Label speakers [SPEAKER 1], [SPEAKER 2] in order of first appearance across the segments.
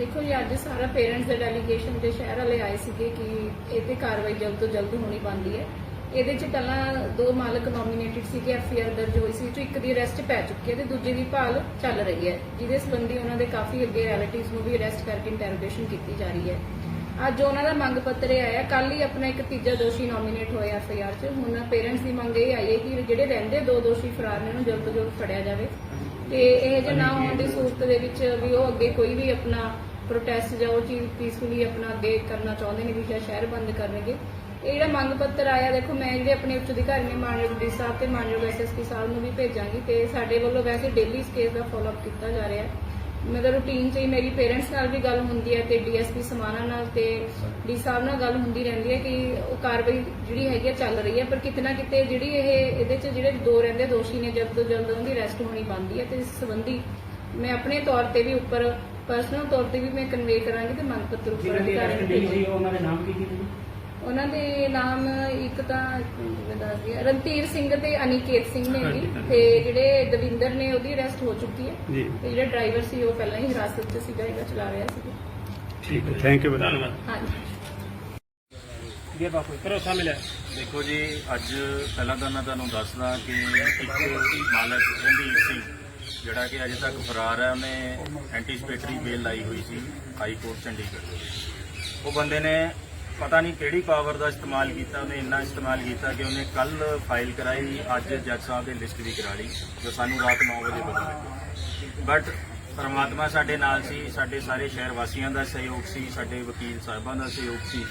[SPEAKER 1] ਦੇਖੋ ਜੀ, ਅੱਜ ਸਾਰਾ ਪੇਰੈਂਟਸ ਦੇ ਡੈਲੀਗੇਸ਼ਨ ਦੇ ਸ਼ਹਿਰ ਵਾਲੇ ਆਏ ਸੀਗੇ ਕਿ ਇਹ ਤੇ ਕਾਰਵਾਈ ਜਲਦ ਤੋਂ ਜਲਦ ਹੋਣੀ ਬਣਦੀ ਹੈ। ਇਹਦੇ ਚ ਪਹਿਲਾਂ ਦੋ ਮਾਲਕ ਨੋਮੀਨੇਟਡ ਸੀਗੇ ਐਫਆਈਆਰ ਦਰਜ ਹੋਈ ਸੀ ਜੋ ਇੱਕ ਦੀ ਅਰੈਸਟ ਪੈ ਚੁੱਕੀ ਹੈ ਤੇ ਦੂਜੇ ਦੀ ਭਾਲ ਚੱਲ ਰਹੀ ਹੈ, ਜਿਹਦੇ ਸੰਬੰਧੀ ਉਹਨਾਂ ਦੇ ਕਾਫੀ ਅੱਗੇ ਰਿਲੇਟਿਵਸ ਨੂੰ ਵੀ ਅਰੈਸਟ ਕਰਕੇ ਇੰਟਰੋਗੇਸ਼ਨ ਕੀਤੀ ਜਾ ਰਹੀ ਹੈ। ਅੱਜ ਉਹਨਾਂ ਦਾ ਮੰਗ ਪੱਤਰ ਇਹ ਆਇਆ ਕੱਲ ਹੀ ਆਪਣਾ ਇੱਕ ਤੀਜਾ ਦੋਸ਼ੀ ਨੋਮੀਨੇਟ ਹੋਇਆ ਐਫਆਈਆਰ 'ਚ। ਹੁਣ ਪੇਰੈਂਟਸ ਦੀ ਮੰਗ ਇਹ ਆਈ ਹੈ ਕਿ ਜਿਹੜੇ ਰਹਿੰਦੇ ਦੋ ਦੋਸ਼ੀ ਫਰਾਰ ਨੇ, ਉਹਨੂੰ ਜਲਦ ਤੋਂ ਜਲਦ ਫੜਿਆ ਜਾਵੇ। ਤੇ ਇਹ ਜੇ ਨਾ ਹੋਣ ਦੀ ਸੂਰਤ ਦੇ ਵਿੱਚ ਵੀ ਉਹ ਅੱਗੇ ਕੋਈ ਵੀ ਆਪਣਾ ਪ੍ਰੋਟੈਸਟ ਜਾਂ ਉਹ ਚੀਜ਼ ਪੀਸਫੁਲੀ ਆਪਣਾ ਅੱਗੇ ਕਰਨਾ ਚਾਹੁੰਦੇ ਨੇ ਵੀ ਜਾਂ ਸ਼ਹਿਰ ਬੰਦ ਕਰਨਗੇ। ਇਹ ਜਿਹੜਾ ਮੰਗ ਪੱਤਰ ਆਇਆ, ਦੇਖੋ ਮੈਂ ਜਿਹੜੇ ਆਪਣੇ ਉੱਚ ਅਧਿਕਾਰੀ ਨੇ, ਮਾਨਯੋਗ ਡੀ ਸਾਹਿਬ ਤੇ ਮਾਨਯੋਗ ਐਸਐਸਪੀ ਸਾਹਿਬ ਨੂੰ ਵੀ ਭੇਜਾਂਗੀ ਤੇ ਸਾਡੇ ਵੱਲੋਂ ਵੈਸੇ ਡੇਲੀ ਇਸ ਕੇਸ ਦਾ ਫਾਲੋਅਪ ਕੀਤਾ ਜਾ ਰਿਹਾ ਹੈ। ਮਤਲਬ ਰੂਟੀਨ 'ਚ ਹੀ ਮੇਰੀ ਪੇਰੈਂਟਸ ਨਾਲ ਵੀ ਗੱਲ ਹੁੰਦੀ ਹੈ ਤੇ ਡੀਐਸਪੀ ਸਮਾਨਾ ਨਾਲ ਤੇ ਡੀ ਸਾਹਿਬ ਨਾਲ ਗੱਲ ਹੁੰਦੀ ਰਹਿੰਦੀ ਹੈ ਕਿ ਉਹ ਕਾਰਵਾਈ ਜਿਹੜੀ ਹੈਗੀ ਆ ਚੱਲ ਰਹੀ ਹੈ, ਪਰ ਕਿਤੇ ਨਾ ਕਿਤੇ ਜਿਹੜੀ ਇਹ, ਇਹਦੇ 'ਚ ਜਿਹੜੇ ਦੋ ਰਹਿੰਦੇ ਦੋਸ਼ੀ ਨੇ, ਜਲਦ ਤੋਂ ਜਲਦ ਉਹਨਾਂ ਦੀ ਅਰੈਸਟ ਹੋਣੀ ਬਣਦੀ ਹੈ ਤੇ ਇਸ ਸੰਬੰਧੀ ਮੈਂ ਆਪਣੇ ਤੌਰ ਤੇ ਵੀ ਉੱਪਰ ਪਰਸਨਲ ਤੌਰ ਤੇ ਵੀ ਮੈਂ ਕਨਵੇ ਕਰਾਂਗੀ ਤੇ ਮੰਗ ਪੱਤਰ ਉੱਪਰ
[SPEAKER 2] ਦੀ ਅਰੈਸਟ
[SPEAKER 1] ਨੂੰ।
[SPEAKER 2] ਸੀ ਉਹਨਾਂ ਦੇ ਨਾਮ ਕੀ ਕੀ ਸੀ
[SPEAKER 1] ਉਹਨਾਂ ਦੇ ਨਾਮ ਇੱਕ ਤਾਂ ਮੈਂ ਦੱਸਦੀ ਹਾਂ, ਰਣਧੀਰ ਸਿੰਘ ਤੇ ਅਨਿਕੇਤ ਸਿੰਘ ਨੇ ਜੀ। ਤੇ ਜਿਹੜੇ ਦਵਿੰਦਰ ਨੇ ਉਹਦੀ ਅਰੈਸਟ ਹੋ ਚੁੱਕੀ ਹੈ। ਤੇ ਜਿਹੜਾ ਡਰਾਈਵਰ ਸੀ ਉਹ ਪਹਿਲਾਂ ਹੀ ਹਿਰਾਸਤ 'ਚ ਸੀਗਾ ਇਹਦਾ ਚਲਾ ਰਿਹਾ ਸੀ।
[SPEAKER 3] ਠੀਕ ਹੈ। ਥੈਂਕ ਯੂ ਧੰਨਵਾਦ।
[SPEAKER 1] ਹਾਂਜੀ।
[SPEAKER 2] ਜੀ ਬਾਪੂ ਭਰੋਸਾ ਮਿਲਿਆ
[SPEAKER 4] ਦੇਖੋ ਜੀ ਅੱਜ ਪਹਿਲਾਂ ਤਾਂ ਮੈਂ ਤੁਹਾਨੂੰ ਦੱਸਦਾ ਕਿ ਇੱਕ ਮਾਲਕ ਰਣਦੀਪ ਸਿੰਘ ਜਿਹੜਾ ਕਿ ਅਜੇ ਤੱਕ ਫਰਾਰ ਹੈ, ਉਹਨੇ ਐਂਟੀਸਪੇਟਰੀ ਬੇਲ ਲਾਈ ਹੋਈ ਸੀ ਹਾਈ ਕੋਰਟ ਚੰਡੀਗੜ੍ਹ ਉਹ ਬੰਦੇ ਨੇ ਪਤਾ ਨਹੀਂ ਕਿਹੜੀ ਪਾਵਰ ਦਾ ਇਸਤੇਮਾਲ ਕੀਤਾ, ਉਹਨੇ ਇੰਨਾ ਇਸਤੇਮਾਲ ਕੀਤਾ ਕਿ ਉਹਨੇ ਕੱਲ ਫਾਈਲ ਕਰਾਈ, ਅੱਜ ਜੱਜ ਸਾਹਿਬ ਦੇ ਲਿਸਟ ਵੀ ਕਰਾ ਲਈ, ਜੋ ਸਾਨੂੰ ਰਾਤ 9 ਵਜੇ ਪਤਾ ਲੱਗੀ। ਬਟ ਪਰਮਾਤਮਾ ਸਾਡੇ ਨਾਲ ਸੀ, ਸਾਡੇ ਸਾਰੇ ਸ਼ਹਿਰ ਵਾਸੀਆਂ ਦਾ ਸਹਿਯੋਗ ਸੀ, ਸਾਡੇ ਵਕੀਲ ਸਾਹਿਬਾਂ ਦਾ ਸਹਿਯੋਗ ਸੀ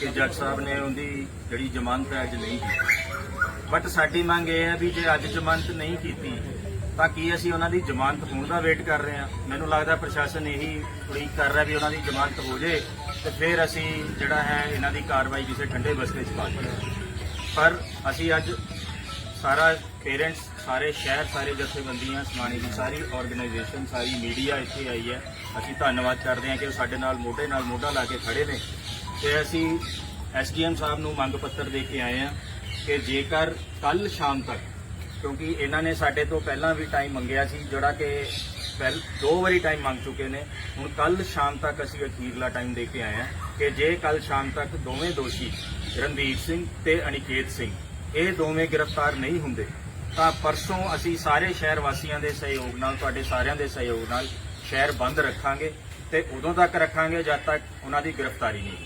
[SPEAKER 4] ਕਿ ਜੱਜ ਸਾਹਿਬ ਨੇ ਉਹਦੀ ਜਿਹੜੀ ਜ਼ਮਾਨਤ ਹੈ, ਅੱਜ ਨਹੀਂ ਕੀਤੀ। ਬਟ ਸਾਡੀ ਮੰਗ ਇਹ ਹੈ ਵੀ ਜੇ ਅੱਜ ਜ਼ਮਾਨਤ ਨਹੀਂ ਕੀਤੀ ਤਾਂ ਕੀ ਅਸੀਂ ਉਹਨਾਂ ਦੀ ਜ਼ਮਾਨਤ ਹੋਣ ਦਾ ਵੇਟ ਕਰ ਰਹੇ ਹਾਂ। ਮੈਨੂੰ ਲੱਗਦਾ ਪ੍ਰਸ਼ਾਸਨ ਇਹੀ ਉਡੀਕ ਕਰ ਰਿਹਾ ਵੀ ਉਹਨਾਂ ਦੀ ਜ਼ਮਾਨਤ ਹੋ ਜੇ ਤੇ ਫਿਰ ਅਸੀਂ ਜਿਹੜਾ ਹੈ ਇਹਨਾਂ ਦੀ ਕਾਰਵਾਈ ਕਿਸੇ ਠੰਡੇ ਬਸਤੇ 'ਚ ਪਾ ਦਈਏ। ਪਰ ਅਸੀਂ ਅੱਜ ਸਾਰਾ ਪੇਰੈਂਟਸ ਸਾਰੇ ਸ਼ਹਿਰ, ਸਾਰੇ ਜਥੇਬੰਦੀਆਂ, ਸਮਾਣੀ ਦੀ ਸਾਰੀ ਆਰਗੇਨਾਈਜੇਸ਼ਨ ਸਾਰੀ ਮੀਡੀਆ ਇੱਥੇ ਆਈ ਹੈ। ਅਸੀਂ ਧੰਨਵਾਦ ਕਰਦੇ ਹਾਂ ਕਿ ਉਹ ਸਾਡੇ ਨਾਲ ਮੋਢੇ ਨਾਲ ਮੋਢਾ ਲਾ ਕੇ ਖੜੇ ਨੇ। ਤੇ ਅਸੀਂ ਐਸਡੀਐਮ ਸਾਹਿਬ ਨੂੰ ਮੰਗ ਪੱਤਰ ਦੇ ਕੇ ਆਏ ਹਾਂ ਕਿ ਜੇਕਰ ਕੱਲ ਸ਼ਾਮ ਤੱਕ ਕਿਉਂਕਿ ਇਹਨਾਂ ਨੇ ਸਾਡੇ ਤੋਂ ਪਹਿਲਾਂ ਵੀ ਟਾਈਮ ਮੰਗਿਆ ਸੀ, ਜਿਹੜਾ ਕਿ ਪਹਿਲ, ਦੋ ਵਾਰੀ ਟਾਈਮ ਮੰਗ ਚੁੱਕੇ ਨੇ। ਹੁਣ ਕੱਲ ਸ਼ਾਮ ਤੱਕ ਅਸੀਂ ਅਖੀਰਲਾ ਟਾਈਮ ਦੇ ਕੇ ਆਏ ਹਾਂ ਕਿ ਜੇ ਕੱਲ ਸ਼ਾਮ ਤੱਕ ਦੋਵੇਂ ਦੋਸ਼ੀ ਰਣਦੀਪ ਸਿੰਘ ਤੇ ਅਨਿਕੇਤ ਸਿੰਘ, ਇਹ ਦੋਵੇਂ ਗ੍ਰਿਫਤਾਰ ਨਹੀਂ ਹੁੰਦੇ, ਤਾਂ ਪਰਸੋਂ ਅਸੀਂ ਸਾਰੇ ਸ਼ਹਿਰ ਵਾਸੀਆਂ ਦੇ ਸਹਿਯੋਗ ਨਾਲ, ਤੁਹਾਡੇ ਸਾਰਿਆਂ ਦੇ ਸਹਿਯੋਗ ਨਾਲ ਸ਼ਹਿਰ ਬੰਦ ਰੱਖਾਂਗੇ ਤੇ ਉਦੋਂ ਤੱਕ ਰੱਖਾਂਗੇ ਜਦ ਤੱਕ ਉਹਨਾਂ ਦੀ ਗ੍ਰਿਫਤਾਰੀ ਨਹੀਂ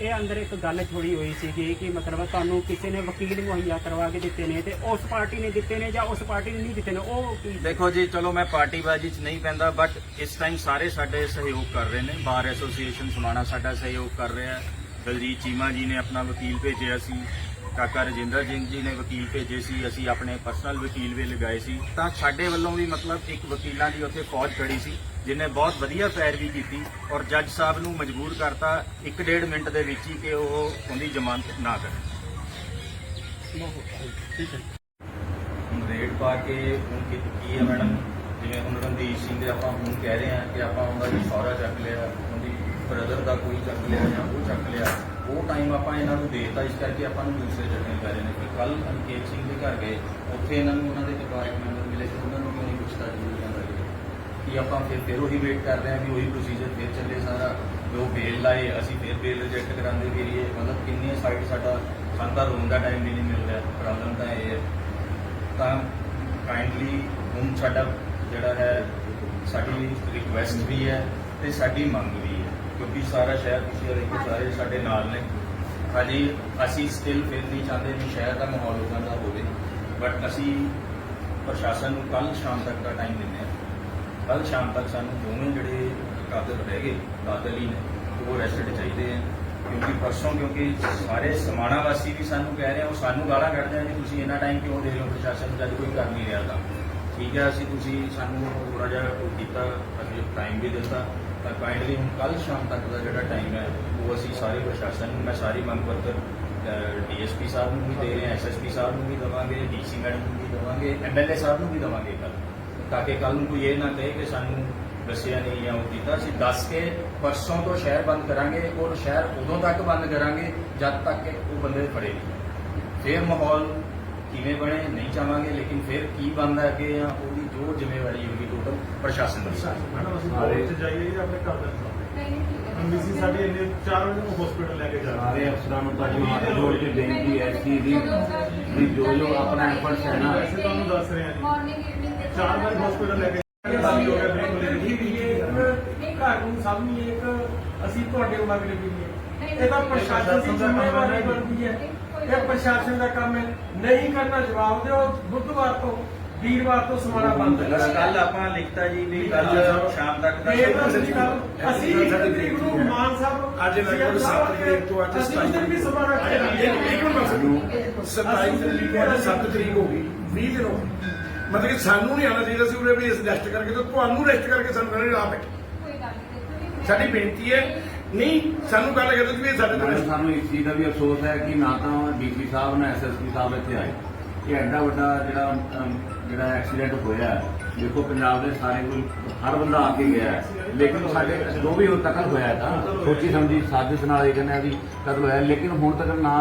[SPEAKER 2] ਇਹ ਅੰਦਰ ਇੱਕ ਗੱਲ ਛੋੜੀ ਹੋਈ ਸੀਗੀ ਕਿ ਮਤਲਬ ਤੁਹਾਨੂੰ ਕਿਸੇ ਨੇ ਵਕੀਲ ਮੁਹੱਈਆ ਕਰਵਾ ਕੇ ਦਿੱਤੇ ਨੇ ਤੇ ਉਸ ਪਾਰਟੀ ਨੇ ਦਿੱਤੇ ਨੇ ਜਾਂ ਉਸ ਪਾਰਟੀ ਨੇ ਨਹੀਂ ਦਿੱਤੇ ਨੇ, ਉਹ ਕੀ
[SPEAKER 4] ਦੇਖੋ ਜੀ, ਚਲੋ ਮੈਂ ਪਾਰਟੀਬਾਜ਼ੀ 'ਚ ਨਹੀਂ ਪੈਂਦਾ ਬਟ ਇਸ ਟਾਈਮ ਸਾਰੇ ਸਾਡੇ ਸਹਿਯੋਗ ਕਰ ਰਹੇ ਨੇ। ਬਾਰ ਐਸੋਸੀਏਸ਼ਨ ਸਮਾਣਾ ਸਾਡਾ ਸਹਿਯੋਗ ਕਰ ਰਿਹਾ ਹੈ। ਦਲਜੀਤ ਚੀਮਾ ਜੀ ਨੇ ਆਪਣਾ ਵਕੀਲ ਭੇਜਿਆ ਸੀ, ਕਾਕਾ ਰਜਿੰਦਰ ਸਿੰਘ ਜੀ ਨੇ ਵਕੀਲ ਭੇਜੇ ਸੀ, ਅਸੀਂ ਆਪਣੇ ਪਰਸਨਲ ਵਕੀਲ ਵੀ ਲਗਾਏ ਸੀ। ਤਾਂ ਸਾਡੇ ਵੱਲੋਂ ਵੀ ਮਤਲਬ ਇੱਕ ਵਕੀਲਾਂ ਦੀ ਉੱਥੇ ਫੌਜ ਖੜੀ ਸੀ, ਜਿਨੇ ਬਹੁਤ ਵਧੀਆ ਪੈਰਵੀ ਕੀਤੀ ਔਰ ਜੱਜ ਸਾਹਿਬ ਨੂੰ ਮਜਬੂਰ ਕਰਤਾ 1.5 ਮਿੰਟ ਦੇ ਵਿੱਚ ਹੀ ਕਿ ਉਹ ਉਹਦੀ ਜ਼ਮਾਨਤ ਨਾ ਕਰੇ। ਰੇਡ ਪਾ ਕੇ ਹੁਣ ਕੀ ਹੈ ਮੈਡਮ? ਜਿਵੇਂ ਹੁਣ ਰਣਦੀਪ ਸਿੰਘ ਦੇ ਆਪਾਂ ਹੁਣ ਕਹਿ ਰਹੇ ਹਾਂ ਕਿ ਆਪਾਂ ਉਹਦਾ ਜੀ ਸਹੁਰਾ ਚੱਕ ਲਿਆ, ਉਹਦੀ ਬ੍ਰਦਰ ਦਾ ਕੋਈ ਚੱਕ ਲਿਆ ਜਾਂ ਉਹ ਚੱਕ ਲਿਆ, ਉਹ ਟਾਈਮ ਆਪਾਂ ਇਹਨਾਂ ਨੂੰ ਦੇਤਾ, ਇਸ ਕਰਕੇ ਆਪਾਂ ਨੂੰ ਦੂਸਰੇ ਚੱਕਣੇ ਪੈ ਰਹੇ ਨੇ ਕਿ ਕੱਲ ਅਨਕੇਤ ਸਿੰਘ ਦੇ ਘਰ ਗਏ, ਉੱਥੇ ਇਹਨਾਂ ਨੂੰ ਉਹਨਾਂ ਦੇ ਪਰਿਵਾਰਕ ਮੈਂਬਰ ਮਿਲੇ ਤੇ ਉਹਨਾਂ ਨੂੰ ਕਿਉਂ ਨਹੀਂ ਪੁੱਛਤਾ ਜ਼ਰੂਰ ਜਾਂਦਾ ਕਿ ਆਪਾਂ ਫਿਰ ਫਿਰ ਉਹੀ ਵੇਟ ਕਰ ਰਹੇ ਹਾਂ ਵੀ ਉਹੀ ਪ੍ਰੋਸੀਜਰ ਫਿਰ ਚੱਲੇ ਸਾਰਾ, ਵੀ ਉਹ ਬੇਲ ਲਾਏ, ਅਸੀਂ ਫਿਰ ਬੇਲ ਰਿਜੈਕਟ ਕਰਾਉਂਦੇ ਫਿਰੀਏ। ਮਤਲਬ ਕਿੰਨੀਆਂ ਸਾਈਡ ਸਾਡਾ ਸਾਨੂੰ ਤਾਂ ਰੋਣ ਦਾ ਟਾਈਮ ਵੀ ਨਹੀਂ ਮਿਲ ਰਿਹਾ ਪ੍ਰੋਬਲਮ ਤਾਂ ਇਹ ਹੈ। ਤਾਂ ਕਾਈਂਡਲੀ ਹੁਣ ਸਾਡਾ ਜਿਹੜਾ ਹੈ, ਸਾਡੀ ਰਿਕੁਐਸਟ ਵੀ ਹੈ ਤੇ ਸਾਡੀ ਮੰਗ ਵੀ ਕਿਉਂਕਿ ਸਾਰਾ ਸ਼ਹਿਰ ਤੁਸੀਂ ਔਰ ਇੱਕ ਸਾਰੇ ਸਾਡੇ ਨਾਲ ਨੇ। ਹਾਲੀ ਅਸੀਂ ਸਟਿਲ ਫਿਰ ਨਹੀਂ ਚਾਹੁੰਦੇ ਵੀ ਸ਼ਹਿਰ ਦਾ ਮਾਹੌਲ ਉਦਾਂ ਦਾ ਹੋਵੇ। ਬਟ ਅਸੀਂ ਪ੍ਰਸ਼ਾਸਨ ਨੂੰ ਕੱਲ ਸ਼ਾਮ ਤੱਕ ਦਾ ਟਾਈਮ ਦਿੰਦੇ ਹਾਂ। ਕੱਲ ਸ਼ਾਮ ਤੱਕ ਸਾਨੂੰ ਦੋਵੇਂ ਜਿਹੜੇ ਕਾਤਲ ਰਹਿ ਗਏ, ਕਾਤਲ ਨੇ, ਉਹ ਅਰੈਸਟਡ ਚਾਹੀਦੇ ਆ। ਕਿਉਂਕਿ ਪਰਸੋਂ ਕਿਉਂਕਿ ਸਾਰੇ ਸਮਾਣਾ ਵਾਸੀ ਵੀ ਸਾਨੂੰ ਕਹਿ ਰਹੇ ਆ, ਉਹ ਸਾਨੂੰ ਗਾਲਾਂ ਕੱਢਦੇ ਆ ਜੀ ਤੁਸੀਂ ਇੰਨਾ ਟਾਈਮ ਕਿਉਂ ਦੇ ਰਹੇ ਹੋ ਪ੍ਰਸ਼ਾਸਨ ਨੂੰ? ਜਦ ਕੋਈ ਕਰ ਨਹੀਂ ਰਿਹਾ ਤਾਂ। ਠੀਕ ਹੈ, ਅਸੀਂ ਤੁਸੀਂ ਸਾਨੂੰ ਥੋੜਾ ਜਿਹਾ ਉਹ ਕੀਤਾ ਅਸੀਂ ਟਾਈਮ ਵੀ ਦਿੱਤਾ। ਤਾਂ ਕਾਈਂਡਲੀ ਹੁਣ ਕੱਲ ਸ਼ਾਮ ਤੱਕ ਦਾ ਜਿਹੜਾ ਟਾਈਮ ਹੈ, ਉਹ ਅਸੀਂ ਸਾਰੇ ਪ੍ਰਸ਼ਾਸਨ ਨੂੰ, ਮੈਂ ਸਾਰੀ ਮੰਗ ਪੱਤਰ ਡੀਐਸਪੀ ਸਾਹਿਬ ਨੂੰ ਵੀ ਦੇ ਰਹੇ ਹਾਂ ਐਸਐਸਪੀ ਸਾਹਿਬ ਨੂੰ ਵੀ ਦਵਾਂਗੇ ਡੀਸੀ ਮੈਡਮ ਨੂੰ ਵੀ ਦਵਾਂਗੇ ਐਮਐਲਏ ਸਾਹਿਬ ਨੂੰ ਵੀ ਦਵਾਂਗੇ ਕੱਲ ਤਾਂ ਕਿ ਕੱਲ ਨੂੰ ਕੋਈ ਇਹ ਨਾ ਕਹੇ ਕਿ ਸਾਨੂੰ ਦੱਸਿਆ ਨਹੀਂ ਜਾਂ ਉਹ ਕੀਤਾ। ਅਸੀਂ ਦੱਸ ਕੇ ਪਰਸੋਂ ਤੋਂ ਸ਼ਹਿਰ ਬੰਦ ਕਰਾਂਗੇ, ਔਰ ਸ਼ਹਿਰ ਉਦੋਂ ਤੱਕ ਬੰਦ ਕਰਾਂਗੇ, ਜਦ ਤੱਕ ਕਿ ਉਹ ਬੰਦੇ ਫੜੇ ਨਹੀਂ। ਫਿਰ ਮਾਹੌਲ ਕਿਵੇਂ ਬਣੇ ਨਹੀਂ ਚਾਹਾਂਗੇ ਲੇਕਿਨ ਫਿਰ ਕੀ ਬਣਦਾ ਅੱਗੇ ਜਾਂ ਉਹਦੀ ਜੋ
[SPEAKER 5] ਜ਼ਿੰਮੇਵਾਰੀ ਹੋਗੀ ਟੋਟਲ ਪ੍ਰਸ਼ਾਸਨ ਦੀ
[SPEAKER 6] ਮੈਡਮ ਅਸੀਂ ਕੋਰਟ 'ਚ ਜਾਈਏ ਜਾਂ ਆਪਣੇ ਘਰ ਦੇ
[SPEAKER 1] ਹੈ
[SPEAKER 6] ਐਮਬੀਸੀ ਸਾਡੀ ਇੰਨੇ 4 ਵਜੇ ਨੂੰ ਹਸਪੀਟਲ ਲੈ ਕੇ ਜਾ ਰਹੇ
[SPEAKER 7] ਸਾਰੇ ਅਫਸਰਾਂ ਨੂੰ ਤੁਹਾਡੀ ਹੱਥ ਜੋੜ ਕੇ ਬੇਨਤੀ ਹੈ ਸੀ ਦੀ ਵੀ ਜੋ ਜੋ ਆਪਣਾ ਐਫਰਟਸ ਹੈ ਨਾ
[SPEAKER 6] ਵੈਸੇ ਤੁਹਾਨੂੰ ਦੱਸ ਰਹੇ ਹਾਂ ਜੀ
[SPEAKER 1] ਮਾਰਨਿੰਗ ਈਵਨਿੰਗ ਦੇ
[SPEAKER 6] 4 ਵਜੇ ਹਸਪੀਟਲ ਲੈ ਕੇ ਖਾਲੀ ਹੋ ਗਿਆ ਬਿਲਕੁਲ ਹੀ।
[SPEAKER 8] ਇਹ ਵੀ ਇੱਕ ਘਰ ਨੂੰ ਸਾਹਮਣੇ ਇੱਕ ਅਸੀਂ ਤੁਹਾਡੇ ਕੋਲ ਨਹੀਂ ਇਹ ਤਾਂ ਪ੍ਰਸ਼ਾਸਨ ਦੀ ਜ਼ਿੰਮੇਵਾਰੀ ਬਣਦੀ ਹੈ ਇਹ ਪ੍ਰਸ਼ਾਸਨ ਦਾ ਕੰਮ ਹੈ। ਨਹੀਂ ਕਰਨਾ ਜਵਾਬ ਦਿਓ। ਬੁੱਧਵਾਰ ਤੋਂ ਵੀਰਵਾਰ ਤੋਂ ਸਮਾਣਾ ਬੰਦ ਹੈ।
[SPEAKER 5] ਕੱਲ ਆਪਾਂ ਲਿਖਤਾ ਜੀ ਵੀ ਕੱਲ ਸ਼ਾਮ ਤੱਕ ਦਾ
[SPEAKER 8] ਇਹ ਤਾਂ ਅਸੀਂ ਇੱਕ ਤਰੀਕ ਨੂੰ ਮਾਨ ਸਾਹਿਬ
[SPEAKER 3] ਅੱਜ ਲਗਭਗ ਸੱਤ ਤਰੀਕ ਤੋਂ ਅੱਜ
[SPEAKER 8] ਅਸੀਂ ਉਸ ਦਿਨ ਵੀ ਸਮਾਣਾ
[SPEAKER 3] ਇੱਕ ਇੱਕ ਮਿੰਟ ਬਸ 27 ਤਰੀਕ ਤੋਂ ਅੱਜ 7 ਤਰੀਕ ਹੋ ਗਈ 20 ਦਿਨ ਹੋ ਗਏ। ਮਤਲਬ ਕਿ ਸਾਨੂੰ ਨਹੀਂ ਆਉਣਾ ਚਾਹੀਦਾ ਸੀ ਉਰੇ ਵੀ ਇਸ ਰੈਸਟ ਕਰਕੇ ਤੇ ਤੁਹਾਨੂੰ ਰੈਸਟ ਕਰਕੇ ਸਾਨੂੰ ਕਹਿੰਦੇ ਆ ਬੈਠੇ
[SPEAKER 1] ਕੋਈ ਗੱਲ ਨਹੀਂ ਦੇਖੋ ਜੀ
[SPEAKER 3] ਸਾਡੀ ਬੇਨਤੀ ਹੈ ਨਹੀਂ ਸਾਨੂੰ ਗੱਲ ਕਰਦੇ ਵੀ ਸਾਡੇ ਤੋਂ
[SPEAKER 7] ਸਾਨੂੰ ਇਸ ਚੀਜ਼ ਦਾ ਵੀ ਅਫਸੋਸ ਹੈ ਕਿ ਨਾ ਤਾਂ ਡੀਸੀ ਸਾਹਿਬ ਨਾ ਐਸਐਸਪੀ ਸਾਹਿਬ ਇੱਥੇ ਆਏ ਇਹ ਐਡਾ ਵੱਡਾ ਜਿਹੜਾ ਜਿਹੜਾ ਐਕਸੀਡੈਂਟ ਹੋਇਆ ਦੇਖੋ ਪੰਜਾਬ ਦੇ ਸਾਰੇ ਕੋਈ ਹਰ ਬੰਦਾ ਆ ਕੇ ਗਿਆ ਹੈ। ਲੇਕਿਨ ਸਾਡੇ ਜੋ ਵੀ ਉਹ ਕਤਲ ਹੋਇਆ ਤਾਂ ਸੋਚੀ ਸਮਝੀ ਸਾਜ਼ਿਸ਼ ਨਾਲ ਇਹ ਕਹਿੰਦੇ ਆ ਵੀ ਕਤਲ ਹੋਇਆ। ਲੇਕਿਨ ਹੁਣ ਤੱਕ ਨਾ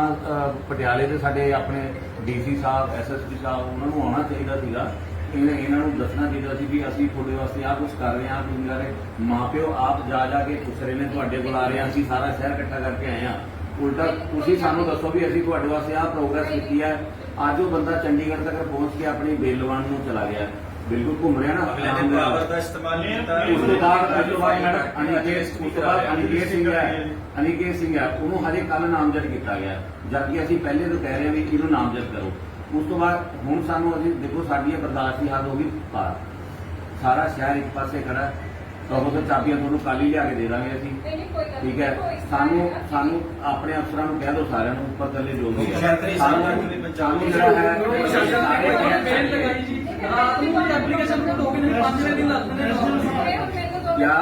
[SPEAKER 7] ਪਟਿਆਲੇ ਦੇ ਸਾਡੇ ਆਪਣੇ ਡੀਸੀ ਸਾਹਿਬ ਐਸਐਸਪੀ ਸਾਹਿਬ ਉਹਨਾਂ ਨੂੰ ਆਉਣਾ ਚਾਹੀਦਾ ਸੀਗਾ ਇਹਨਾਂ ਇਹਨਾਂ ਨੂੰ ਦੱਸਣਾ ਚਾਹੀਦਾ ਸੀ ਵੀ ਅਸੀਂ ਤੁਹਾਡੇ ਵਾਸਤੇ ਆਹ ਕੁਝ ਕਰ ਰਹੇ ਹਾਂ ਤੁਸੀਂ ਸਾਰੇ ਮਾਪਿਓ ਆਪ ਜਾ ਜਾ ਕੇ ਪੁੱਛ ਰਹੇ ਨੇ ਤੁਹਾਡੇ ਕੋਲ ਆ ਰਹੇ ਹਾਂ ਅਸੀਂ ਸਾਰਾ ਸ਼ਹਿਰ ਇਕੱਠਾ ਕਰਕੇ ਆਏ ਹਾਂ। ਉਲਟਾ ਤੁਸੀਂ ਸਾਨੂੰ ਦੱਸੋ ਵੀ ਅਸੀਂ ਤੁਹਾਡੇ ਵਾਸਤੇ ਆਹ ਪ੍ਰੋਗਰੈਸ ਕੀਤੀ ਹੈ। ਅੱਜ ਉਹ ਬੰਦਾ ਚੰਡੀਗੜ੍ਹ ਤੱਕ ਪਹੁੰਚ ਕੇ ਆਪਣੀ ਬੇਲਵਾਨ ਨੂੰ ਚਲਾ ਗਿਆ। ਬਿਲਕੁਲ ਘੁੰਮ ਰਿਹਾ ਨਾ।
[SPEAKER 5] ਅਗਲੇ ਨੇ ਪਾਵਰ ਦਾ ਇਸਤੇਮਾਲ ਕੀਤਾ
[SPEAKER 7] ਉਸ ਤੋਂ ਬਾਅਦ ਤੋਂ ਬਾਅਦ ਮੈਡਮ ਅਨਿਕੇਤ ਉਸ ਤੋਂ ਬਾਅਦ ਅਨਿਕੇਤ ਸਿੰਘ ਹੈ। ਅਨਿਕੇਤ ਸਿੰਘ ਹੈ। ਉਹਨੂੰ ਹਜੇ ਕੱਲ ਨਾਮਜ਼ਦ ਕੀਤਾ ਗਿਆ। ਜਦਕਿ ਅਸੀਂ ਪਹਿਲੇ ਤੋਂ ਕਹਿ ਰਹੇ ਹਾਂ ਵੀ ਇਹਨੂੰ ਨਾਮਜ਼ਦ ਕਰੋ। ਉਸ ਤੋਂ ਬਾਅਦ ਹੁਣ ਸਾਨੂੰ ਅਸੀਂ ਦੇਖੋ ਸਾਡੀ ਇਹ ਬਰਦਾਸ਼ਤ ਦੀ ਹੱਦ ਹੋ ਗਈ ਪਾਰ ਸਾਰਾ ਸ਼ਹਿਰ ਇੱਕ ਪਾਸੇ ਖੜਾ ਹੈ ਕਹੋ ਤਾਂ ਚਾਬੀਆਂ ਤੁਹਾਨੂੰ ਕੱਲ ਹੀ ਲਿਆ ਕੇ ਦੇ ਦਾਂਗੇ ਅਸੀਂ
[SPEAKER 1] ਨਹੀਂ ਨਹੀਂ ਕੋਈ ਗੱਲ
[SPEAKER 7] ਠੀਕ
[SPEAKER 1] ਨਹੀਂ,
[SPEAKER 7] ਹੈ
[SPEAKER 1] ਦੇਖੋ, ਇਸ ਤਰ੍ਹਾਂ
[SPEAKER 7] ਸਾਨੂੰ
[SPEAKER 1] ਹੈ ਨਾ
[SPEAKER 7] ਸਾਨੂੰ ਆਪਣੇ ਅਫਸਰਾਂ ਨੂੰ ਕਹਿ ਦਿਓ ਸਾਰਿਆਂ ਨੂੰ ਉੱਪਰ ਥੱਲੇ ਜੋ ਵੀ ਹੈ
[SPEAKER 5] ਖੇਤਰੀ
[SPEAKER 7] ਸਾਨੂੰ
[SPEAKER 5] ਸਰਕਾਰ ਨੂੰ ਵੀ
[SPEAKER 7] ਸਾਨੂੰ ਜਿਹੜਾ ਹੈ ਸਾਰੇ
[SPEAKER 8] ਬੇਲ ਲਗਾਈ ਜੀ ਰਾਤ ਨੂੰ ਵੀ ਐਪਲੀਕੇਸ਼ਨ ਨੂੰ ਦੋ ਦਿਨ ਪੰਜ ਛੇ ਦਿਨ ਲੱਗਦੇ ਨੇ
[SPEAKER 1] ਇਹ ਹੁਣ ਮੈਨੂੰ ਦੋ
[SPEAKER 7] ਕਿਆ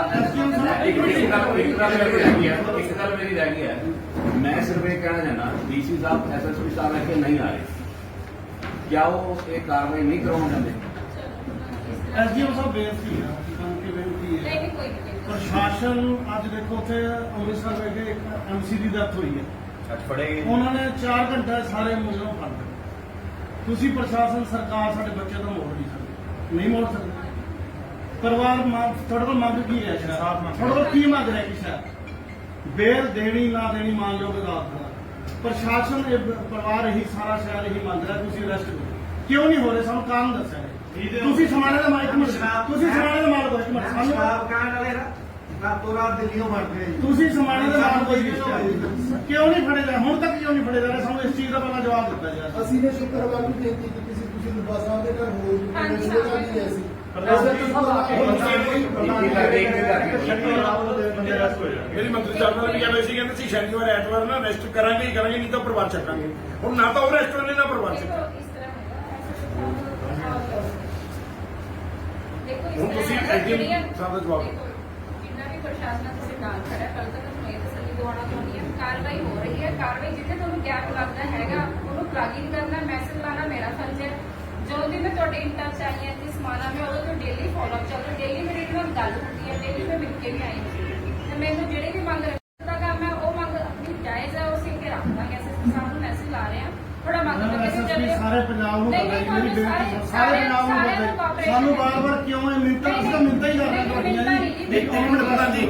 [SPEAKER 7] ਇੱਕ ਇੱਕ ਗੱਲ ਇੱਕ ਗੱਲ ਮੇਰੀ ਰਹਿ ਗਈ ਹੈ ਇੱਕ ਗੱਲ ਮੇਰੀ ਰਹਿ ਗਈ ਹੈ ਮੈਂ ਸਿਰਫ ਇਹ ਕਹਿਣਾ ਚਾਹੁੰਦਾ ਡੀਸੀ ਉਹ ਇਹ ਕਾਰਵਾਈ ਨਹੀਂ ਕਰਾਉਣ ਦਿੰਦੇ।
[SPEAKER 6] ਐਸਡੀਓ ਸਾਹਿਬ ਬੇਨਤੀ ਹੈ ਕਿ ਬੇਨਤੀ ਹੈ।
[SPEAKER 1] ਨਹੀਂ ਕੋਈ ਨਹੀਂ।
[SPEAKER 6] ਪ੍ਰਸ਼ਾਸਨ ਅੱਜ ਦੇਖੋ ਉੱਥੇ ਅੰਮ੍ਰਿਤਸਰ ਵਿਖੇ ਇੱਕ ਐਮਸੀ ਦੀ ਡੈਥ ਹੋਈ ਹੈ।
[SPEAKER 5] ਅੱਜ ਫੜੇਗੇ
[SPEAKER 6] ਉਹਨਾਂ ਨੇ 4 ਘੰਟੇ ਸਾਰੇ ਮੁਲਜ਼ਮ ਫੜ ਲਏ। ਤੁਸੀਂ ਪ੍ਰਸ਼ਾਸਨ ਸਰਕਾਰ ਸਾਡੇ ਬੱਚੇ ਦਾ ਮੋੜ ਨਹੀਂ ਸਕਦੀ। ਨਹੀਂ ਮੋੜ ਸਕਦੀ। ਪਰਿਵਾਰ ਮੰਗ ਤੁਹਾਡੇ ਕੋਲ ਮੰਗ ਕੀ ਹੈ? ਤੁਹਾਡੇ ਕੋਲ ਕੀ ਮੰਗ ਰਿਹਾ ਕਿ ਸ਼ਾਇਦ ਬੇਲ ਦੇਣੀ ਨਾ ਦੇਣੀ ਮੰਨਯੋਗ ਅਦਾਲਤ ਦਾ ਪ੍ਰਸ਼ਾਸਨ ਇਹ ਪਰਿਵਾਰ ਇਹੀ ਸਾਰਾ ਸ਼ਹਿਰ ਇਹੀ ਮੰਗ ਰਿਹਾ ਤੁਸੀਂ ਅਰੈਸਟ ਕਰੋ। ਕਿਉਂ ਨਹੀਂ ਹੋ ਰਹੇ? ਸਾਨੂੰ ਕਾਰਨ ਦੱਸਿਆ ਜੀ। ਤੁਸੀਂ ਸਮਾਣੇ ਦਾ ਮਾਲਕ ਨਹੀਂ ਤੁਸੀਂ ਸਮਾਣੇ ਦਾ ਮਾਲਕ ਹੋ। ਇੱਕ ਮਿੰਟ ਸਾਨੂੰ
[SPEAKER 8] ਗਏ
[SPEAKER 6] ਤੁਸੀਂ ਸਮਾਣੇ ਦੇ ਨਾਲ ਕੋਈ ਕਿਉਂ ਨਹੀਂ ਫੜੇ ਜਾ ਹੁਣ ਤੱਕ ਕਿਉਂ ਨਹੀਂ ਫੜੇ ਜਾ ਰਹੇ? ਸਾਨੂੰ ਇਸ ਚੀਜ਼ ਦਾ ਪਹਿਲਾਂ ਜਵਾਬ ਦਿੱਤਾ ਜਾਏ
[SPEAKER 9] ਅਸੀਂ ਨੇ ਸ਼ੁੱਕਰਵਾਰ ਨੂੰ ਬੇਨਤੀ ਕੀਤੀ ਸੀ ਤੁਸੀਂ ਸਾਹਿਬ ਦੇ ਘਰ ਹੋਰ
[SPEAKER 1] ਹਾਂਜੀ, ਹਾਂ।
[SPEAKER 9] ਕਰ ਸੀ।
[SPEAKER 6] ਬੰਦੇ ਰੈਸਟ ਹੋ ਜਾਣਗੇ
[SPEAKER 3] ਮੇਰੀ ਮੰਤਰੀ ਸਾਹਿਬ ਨਾਲ ਵੀ ਗੱਲ ਹੋਈ ਸੀ ਕਹਿੰਦੇ ਸੀ ਸ਼ਨੀਵਾਰ ਐਤਵਾਰ ਨਾ ਰੈਸਟ ਕਰਾਂਗੇ ਹੀ ਕਰਾਂਗੇ ਨਹੀਂ ਤਾਂ ਪਰਿਵਾਰ ਚੱਕਾਂਗੇ। ਹੁਣ ਨਾ ਤਾਂ ਉਹ ਰੈਸਟ ਹੋਣੇ ਨਾ ਪਰਿਵਾਰ ਚੱਕਾਂਗੇ।
[SPEAKER 1] ਦੇਖੋ ਇਸ ਤਰ੍ਹਾਂ ਹੈਗਾ ਦੇਖੋ ਇਸ
[SPEAKER 3] ਹੁਣ
[SPEAKER 1] ਤਰ੍ਹਾਂ
[SPEAKER 3] ਤੁਸੀਂ
[SPEAKER 1] ਹੈਗਾ,
[SPEAKER 3] ਐਕਟਿਵ
[SPEAKER 1] ਜਿਹੜੀਆਂ-
[SPEAKER 3] ਸਾਹਿਬ ਦਾ ਜਵਾਬ ਦਿਓ।
[SPEAKER 1] ਦੇਖੋ, ਜਿੰਨਾ ਵੀ ਪ੍ਰਸ਼ਾਸਨ ਆ ਤੁਹਾਡੇ ਨਾਲ ਖੜਾ ਕੱਲ ਤੱਕ ਤੁਹਾਨੂੰ ਇਹ ਤਸੱਲੀ ਦਿਵਾਉਣਾ ਚਾਹੁੰਦੀ ਹਾਂ ਕਾਰਵਾਈ ਹੋ ਰਹੀ ਹੈ ਕਾਰਵਾਈ ਜਿੱਥੇ ਤੁਹਾਨੂੰ ਗੈਪ ਲੱਗਦਾ ਹੈਗਾ ਉਹਨੂੰ ਪਲੱਗਿੰਗ ਕਰਨਾ ਮੈਸੇਜ ਲਾਣਾ ਮੇਰਾ ਫਰਜ਼ ਹੈ। ਜੋ ਵੀ ਮੈਂ ਤੁਹਾਡੇ ਇੰਟਰ ਹੈ ਕਿ ਸਮਾਨਾ ਮੈਂ ਉਹਦੇ ਤੋਂ ਡੇਲੀ ਫਾਲੋਅਪ ਚੱਲ ਰਿਹਾ ਡੇਲੀ ਮੇਰੀ ਨਾਲ ਗੱਲ ਹੁੰਦੀ ਹੈ ਡੇਲੀ ਮੈਂ ਮਿਲ ਕੇ ਵੀ ਆਈ ਹਾਂ। ਤੇ ਮੈਨੂੰ ਜਿਹੜੇ ਵੀ ਮੰਗ ਦਾ ਕੰਮ ਹੈ ਉਹ ਮੰਗ ਆਪਣੀ ਜਾਇਜ਼ ਹੈ ਉਹ ਸੀ ਕੇ ਰੱਖਦਾ ਕਿ ਅਸੀਂ ਸਾਹਿਬ ਨੂੰ ਮੈਸੇਜ ਲਾ ਰਹੇ ਹਾਂ ਥੋੜਾ ਮੰਗ ਕਰਕੇ ਚੱਲੇ।
[SPEAKER 6] ਸਾਰੇ ਪੰਜਾਬ ਨੂੰ ਪਤਾ ਹੈ ਮੇਰੀ ਬੇਨਤੀ
[SPEAKER 1] ਸਾਰੇ-
[SPEAKER 6] ਪੰਜਾਬ ਨੂੰ ਪਤਾ ਹੈ। ਸਾਨੂੰ। ਬਾਰ-ਬਾਰ ਕਿਉਂ ਇਹ ਮਿੰਟਾਂ ਅਸੀਂ ਤਾਂ ਮਿੰਟਾਂ ਹੀ ਕਰਦੇ ਤੁਹਾਡੀਆਂ ਜੀ।
[SPEAKER 3] ਇੱਕ ਮਿੰਟ ਪ੍ਰਧਾਨ ਜੀ।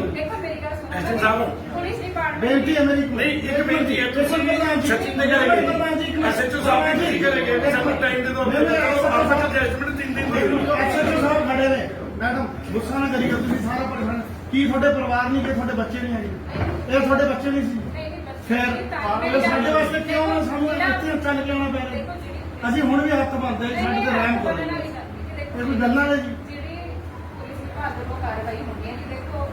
[SPEAKER 3] ਐਸਐਮ ਸਾਹਿਬ।
[SPEAKER 1] ਪੁਲਿਸ ਡਿਪਾਰਟਮੈਂਟ
[SPEAKER 6] ਬੇਨਤੀ ਹੈ ਮੇਰੀ।
[SPEAKER 3] ਨਹੀਂ ਇੱਕ ਬੇਨਤੀ ਹੈ ਤੁਸੀਂ
[SPEAKER 6] ਪ੍ਰਧਾਨ ਜੀ,
[SPEAKER 3] ਸਚਿਨ ਦੇ
[SPEAKER 6] ਪ੍ਰਧਾਨ ਜੀ, ਇੱਕ ਮਿੰਟ।
[SPEAKER 3] ਐਸਐਚਓ ਸਾਹਿਬ ਨੇ ਕੀ ਕਰੇਗੇ ਵੀ ਸਾਨੂੰ ਟਾਈਮ ਦੇ
[SPEAKER 6] ਨਹੀਂ,
[SPEAKER 3] ਆਪਾਂ ਐਡਜਸਟਮੈਂਟ ਤਿੰਨ ਦਿਨ ਦੇ
[SPEAKER 6] ਐਸਐਚਓ ਸਾਹਿਬ ਖੜੇ ਨੇ। ਮੈਡਮ ਗੁੱਸਾ ਨਾ ਕਰੀਓ ਤੁਸੀਂ ਸਾਰਾ ਪਰੇਸ਼ਾਨ। ਕੀ ਤੁਹਾਡੇ ਪਰਿਵਾਰ ਨਹੀਂ ਕਿ ਤੁਹਾਡੇ ਬੱਚੇ ਨਹੀਂ ਹੈਗੇ? ਇਹ ਤੁਹਾਡੇ ਬੱਚੇ ਨਹੀਂ ਸੀ? ਫਿਰ ਇਹ ਸਾਡੇ ਵਾਸਤੇ ਕਿਉਂ ਨਾ ਸਾਨੂੰ ਇੱਥੇ ਚੱਲ ਕੇ ਆਉਣਾ ਪੈ ਰਿਹਾ? ਅਸੀਂ ਹੁਣ ਵੀ ਹੱਥ ਬੰਨਦੇ ਹਾਂ, ਸਾਡੇ ਤੇ ਰਹਿਮ ਕਰੋ ਇਹ ਕੋਈ ਗੱਲਾਂ ਨੇ ਜੀ?
[SPEAKER 1] ਜਿਹੜੀ ਪੁਲਿਸ ਵਿਭਾਗ ਵੱਲੋਂ ਕਾਰਵਾਈ ਹੁੰਦੀ ਹੈ ਕਿ ਦੇਖੋ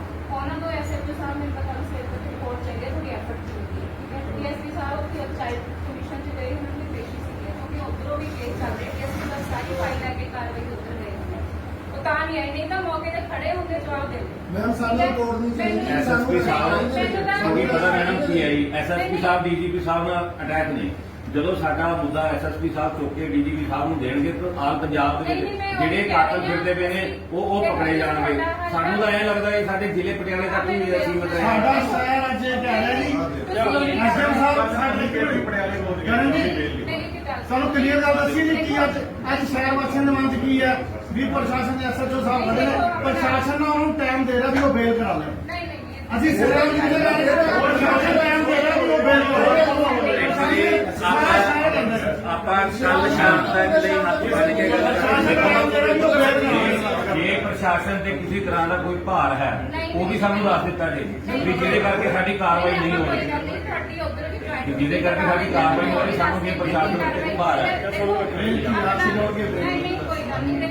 [SPEAKER 1] ਨੂੰ ਐਸਐਚਓ ਸਾਹਿਬ ਨੇ ਪਤਾ ਨੂੰ ਸਵੇਰ ਤੱਕ ਰਿਪੋਰਟ ਹੈ ਤੁਹਾਡੀ ਐਫਰਟ ਚਾਹੀਦੀ ਹੈ ਠੀਕ ਹੈ? ਡੀਐਸਪੀ ਸਾਹਿਬ ਉੱਥੇ ਚਾਈਲਡ ਕਮਿਸ਼ਨ ਚ ਗਏ ਉਹਨਾਂ ਦੀ ਪੇਸ਼ੀ ਸੀ ਕਿਉਂਕਿ ਉਧਰੋਂ ਵੀ ਕੇਸ ਚੱਲ ਰਿਹਾ ਡੀਐਸਪੀ ਦਾ ਸਾਰੀ ਫਾਈਲ ਲੈ ਕੇ ਕਾਰਵਾਈ ਉੱਧਰ ਗਏ ਹੁੰਦੇ ਉਹ ਤਾਂ ਨਹੀਂ ਆਏ ਨਹੀਂ ਤਾਂ ਮੌਕੇ ਤੇ ਖੜੇ ਹੁੰਦੇ ਜਵਾਬ ਦੇ
[SPEAKER 9] ਮੈਮ ਸਾਨੂੰ ਰਿਪੋਰਟ ਨਹੀਂ ਚਾਹੀਦੀ।
[SPEAKER 7] ਐਸਐਸਪੀ ਸਾਹਿਬ
[SPEAKER 1] ਤਾਂ-
[SPEAKER 7] ਤੁਹਾਨੂੰ ਪਤਾ ਮੈਡਮ ਕੀ ਹੈ ਜੀ? ਐਸਐਸਪੀ ਸਾਹਿਬ ਡੀਜੀਪੀ ਸਾਹਿਬ ਨਾਲ ਅਟੈਕ ਨੇ। ਜਦੋਂ ਸਾਡਾ ਮੁੱਦਾ ਐਸਐਸਪੀ ਸਾਹਿਬ ਚੁੱਕ ਕੇ ਡੀਜੀਪੀ ਸਾਹਿਬ ਨੂੰ ਦੇਣਗੇ ਤਾਂ ਆਲ ਪੰਜਾਬ ਦੇ
[SPEAKER 1] ਨਹੀਂ,
[SPEAKER 7] ਵਿੱਚ
[SPEAKER 1] ਨਹੀਂ, ਮੈਂ ਉਹ
[SPEAKER 7] ਜਿਹੜੇ
[SPEAKER 1] ਕਹਿ
[SPEAKER 7] ਕਾਤਲ
[SPEAKER 1] ਰਹੀ ਹਾਂ।
[SPEAKER 7] ਫਿਰਦੇ ਪਏ ਨੇ ਉਹ ਉਹ
[SPEAKER 1] ਦੇਖੋ,
[SPEAKER 7] ਪਕੜੇ ਜਾਣਗੇ।
[SPEAKER 1] ਸਾਡਾ-
[SPEAKER 7] ਸਾਨੂੰ ਤਾਂ ਐਂ ਲੱਗਦਾ ਹੈ ਸਾਡੇ ਜ਼ਿਲ੍ਹੇ ਪਟਿਆਲੇ ਤੱਕ ਵੀ ਅਸੀਂ ਮਤਲਬ
[SPEAKER 6] ਸਾਡਾ ਸ਼ਹਿਰ ਅੱਜ ਇਹ ਕਹਿ ਰਿਹਾ ਜੀ। ਐਸਐਮ ਸਾਹਿਬ ਸਾਡੇ
[SPEAKER 1] ਕੀ ਗੱਲ
[SPEAKER 6] ਸਾਨੂੰ ਕਲੀਅਰ ਗੱਲ ਦੱਸੀ ਜੀ ਕੀ ਅੱਜ ਅੱਜ ਸ਼ਹਿਰ ਵਾਸੀਆਂ ਦੇ ਮਨ 'ਚ ਕੀ ਹੈ? ਵੀ ਪ੍ਰਸ਼ਾਸਨ ਦੇ ਐਸਐਚਓ ਸਾਹਿਬ ਖੜੇ ਨੇ। ਪ੍ਰਸ਼ਾਸਨ ਨਾਲ ਉਹਨੂੰ ਟਾਈਮ ਦੇ ਰਿਹਾ ਵੀ ਉਹ ਬੇਲ ਕਰਾ ਲੈ
[SPEAKER 1] ਨਹੀਂ ਨਹੀਂ ਇਹ-
[SPEAKER 6] ਅਸੀਂ ਸਿਰਾਂ ਨੂੰ ਕਿਹਦੇ ਨਾਲ ਪ੍ਰਸ਼ਾਸਨ ਟਾਈਮ ਦੇ ਰਿਹਾ ਕਰਾ
[SPEAKER 5] ਆਪਾਂ ਕੱਲ ਸ਼ਾਮ ਤੱਕ ਲਈ ਹੱਥ ਬੰਨ ਕੇ ਗੱਲ
[SPEAKER 6] ਪ੍ਰਸ਼ਾਸਨ
[SPEAKER 7] ਜੇ ਪ੍ਰਸ਼ਾਸਨ ਤੇ ਕਿਸੇ ਤਰ੍ਹਾਂ ਦਾ ਕੋਈ ਭਾਰ ਹੈ ਉਹ ਵੀ ਸਾਨੂੰ ਦੱਸ ਦਿੱਤਾ ਜੀ ਵੀ ਜਿਹਦੇ ਕਰਕੇ ਸਾਡੀ ਕਾਰਵਾਈ ਨਹੀਂ ਹੋ ਰਹੀ ਜਿਹਦੇ ਕਰਕੇ ਸਾਡੀ ਕਾਰਵਾਈ ਨਹੀਂ ਹੋ ਰਹੀ ਸਾਨੂੰ ਫਿਰ ਪ੍ਰਸ਼ਾਸਨ ਉੱਤੇ ਭਾਰ ਹੈ
[SPEAKER 1] ਨਹੀਂ ਨਹੀਂ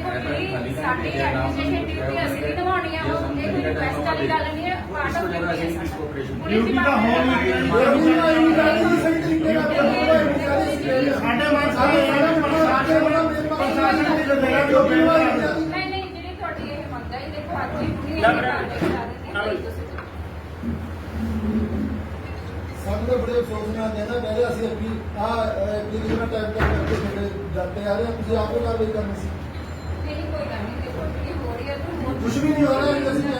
[SPEAKER 1] ਡਿਊਟੀ ਅਸੀਂ ਨਿਭਾਉਣੀ ਆ। ਉਹ ਕੋਈ ਰਿਕੁਐਸਟ ਵਾਲੀ ਗੱਲ ਨਹੀਂ ਹੈ ਪਾਰਟ ਆਫ ਡਿਊਟੀ ਹੈ ਸਾਡੀ
[SPEAKER 6] ਡਿਊਟੀ ਤਾਂ ਹੋ ਨਹੀਂ ਰਹੀ
[SPEAKER 9] ਸਹੀ ਤਰੀਕੇ ਨਾਲ
[SPEAKER 6] ਸਾਡੇ ਮਨ ਸਾਰੇ ਪ੍ਰਸ਼ਾਸਨ ਪ੍ਰਸ਼ਾਸਨ ਦੀ ਦੇ ਰਿਹਾ ਵੀ ਉਹ ਬੇਲ ਕਰਾ ਲੈ
[SPEAKER 1] ਨਹੀਂ ਨਹੀਂ ਜਿਹੜੀ ਤੁਹਾਡੀ ਇਹ ਮੰਗ ਹੈ ਇਹ ਦੇਖੋ ਅੱਜ ਹੀ ਹੁਣੀ ਇਹ ਕਾਰਵਾਈ ਕਰਾ ਦਿੱਤੀ ਕੋਈ ਤੁਸੀਂ
[SPEAKER 9] ਸਾਨੂੰ ਤਾਂ ਬੜੇ ਅਫਸੋਸ ਨਾਲ ਦੇਣਾ ਪੈ ਰਿਹਾ ਸੀ ਅੱਗੇ ਆ ਐਪਲੀਕੇਸ਼ਨ ਟਾਈਪ ਕਰਕੇ ਤੁਹਾਡੇ ਜਾਂਦੇ ਆ ਰਹੇ ਆ, ਤੁਸੀਂ ਆਪੇ ਕਾਰਵਾਈ ਕਰਨੀ ਸੀ
[SPEAKER 1] ਨਹੀਂ ਕੋਈ ਗੱਲ ਨਹੀਂ ਦੇਖੋ ਜਿਹੜੀ ਹੋ ਰਹੀ ਹੈ ਤਾਂ
[SPEAKER 9] ਕੁਝ ਵੀ ਨਹੀਂ ਹੋ ਰਿਹਾ ਅਸੀਂ